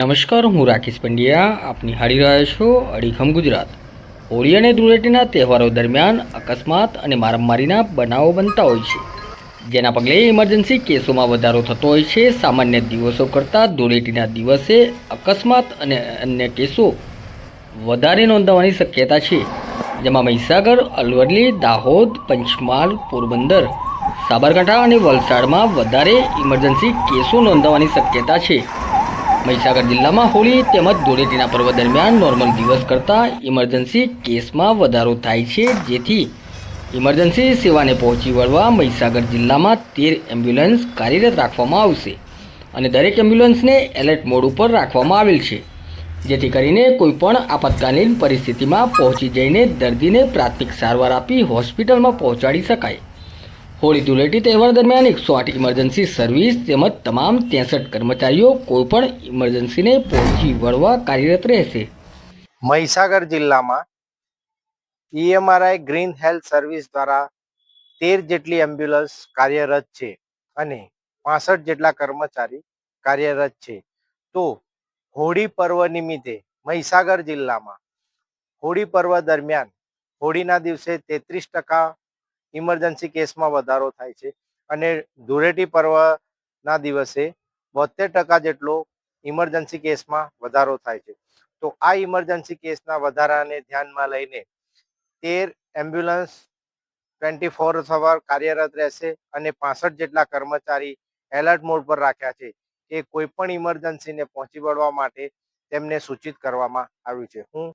નમસ્કાર, હું રાકેશ પંડ્યા. આપની હારી રહ્યા છો અડીખમ ગુજરાત. હોળી અને ધૂળેટીના તહેવારો દરમિયાન અકસ્માત અને મારામારીના બનાવો બનતા હોય છે. જેના પગલે ઇમરજન્સી કેસોમાં વધારો થતો હોય છે. સામાન્ય દિવસો કરતાં ધૂળેટીના દિવસે અકસ્માત અને અન્ય કેસો વધારે નોંધાવાની શક્યતા છે. જેમાં મહીસાગર, અલવરલી, દાહોદ, પંચમહાલ, પોરબંદર, સાબરકાંઠા અને વલસાડમાં વધારે ઇમરજન્સી કેસો નોંધાવાની શક્યતા છે. મહીસાગર જિલ્લામાં હોળી તેમજ ધૂળેટીના પર્વ દરમિયાન નોર્મલ દિવસ કરતાં ઇમરજન્સી કેસમાં વધારો થાય છે. જેથી ઇમરજન્સી સેવાને પહોંચી વળવા મહીસાગર જિલ્લામાં તેર એમ્બ્યુલન્સ કાર્યરત રાખવામાં આવશે અને દરેક એમ્બ્યુલન્સને એલર્ટ મોડ ઉપર રાખવામાં આવેલ છે. જેથી કરીને કોઈપણ આપાતકાલીન પરિસ્થિતિમાં પહોંચી જઈને દર્દીને પ્રાથમિક સારવાર આપી હોસ્પિટલમાં પહોંચાડી શકાય. હોળી ધૂળેટી તહેવાર દરમિયાન એકસો આઠ ઇમરજન્સી સર્વિસ તેમજ તમામ ત્રેસઠ કર્મચારીઓ કોઈપણ ઇમરજન્સીને પહોંચી વળવા કાર્યરત રહેશે. મહીસાગર જિલ્લામાં ઈએમઆરઆઈ ગ્રીન હેલ્થ સર્વિસ દ્વારા તેર જેટલી એમ્બ્યુલન્સ કાર્યરત છે અને પાસઠ જેટલા કર્મચારી કાર્યરત છે. તો હોળી પર્વ નિમિત્તે મહીસાગર જિલ્લામાં હોળી પર્વ દરમિયાન હોળીના દિવસે તેત્રીસ ટકા ઇમરજન્સી કેસમાં વધારો થાય છે. અને ધૂળેટી પર્વના દિવસે બોતેર ટકા જેટલો ઇમરજન્સી કેસમાં વધારો થાય છે. તો આ ઇમરજન્સી કેસના વધારાને ધ્યાનમાં લઈને તેર એમ્બ્યુલન્સ ટ્વેન્ટી ફોર અવર કાર્યરત રહેશે અને પાસઠ જેટલા કર્મચારી એલર્ટ મોડ પર રાખ્યા છે કે કોઈ પણ ઇમરજન્સીને પહોંચી વળવા માટે તેમને સૂચિત કરવામાં આવ્યું છે. હું